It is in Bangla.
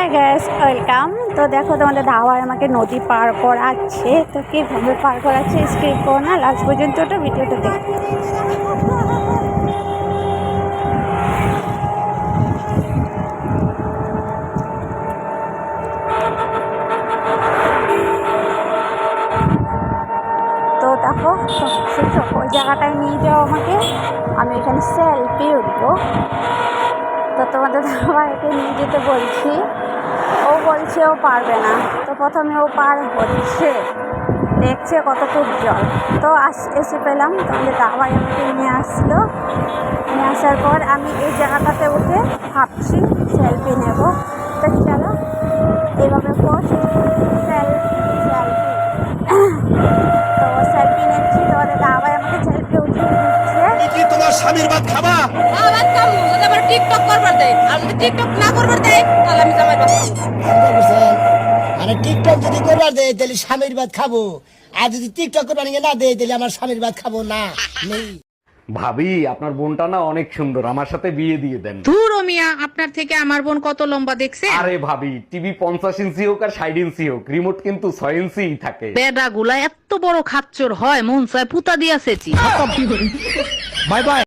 হাই গ্যাস ওয়েলকাম তো দেখো তোমাদের ধাওয়ায় আমাকে নদী পার করাচ্ছে। তো কীভাবে পার করাচ্ছে স্কিপ করো না লাস্ট পর্যন্ত ওটা ভিডিওটা দেখো। তো দেখো ওই জায়গাটায় নিয়ে যাও আমাকে। আমি এখানে সেলফি উঠবো। তো তোমাদের ভাইকে নিয়ে যেতে বলছি। ও বলছে ও পারবে না। তো প্রথমে ও পার হচ্ছে। দেখছে কতটুক জল। তো আস এসে পেলাম। তোমাদের দাওয়াই আমাকে নিয়ে আসলো। নিয়ে আসার পর আমি এই জায়গাটাতে উঠে ভাবছি সেলফি নেব। তো চলো এইভাবে পোস্ট সেলফি সেলফি তো সেলফি নিচ্ছি। দাওয়াই আমাকে সেলফি উঠিয়ে দিচ্ছে। তোমার স্বামীর ভাত খাবা। টিকটক করবার দেয়। আর যদি টিকটক না করবার দেয় তাহলে আমি জামাই মানে টিকটক যদি করবার দেয় তাহলে স্বামীর ভাত খাব। আর যদি টিকটক করবার না দেয় তাহলে আমার স্বামীর ভাত খাব না। নেই। ভাবি আপনার বোনটা না অনেক সুন্দর। আমার সাথে বিয়ে দিয়ে দেন। ও মিয়া আপনার থেকে আমার বোন কত লম্বা দেখছে আরে ভাবি টিভি পঞ্চাশ ইঞ্চি হোক আর ষাট ইঞ্চি হোক রিমোট কিন্তু ছয় ইঞ্চি থাকে। বেডা গুলা এত বড় খাচ্চর হয় মন চায় পুতা দিয়াছেছি বাই বাই।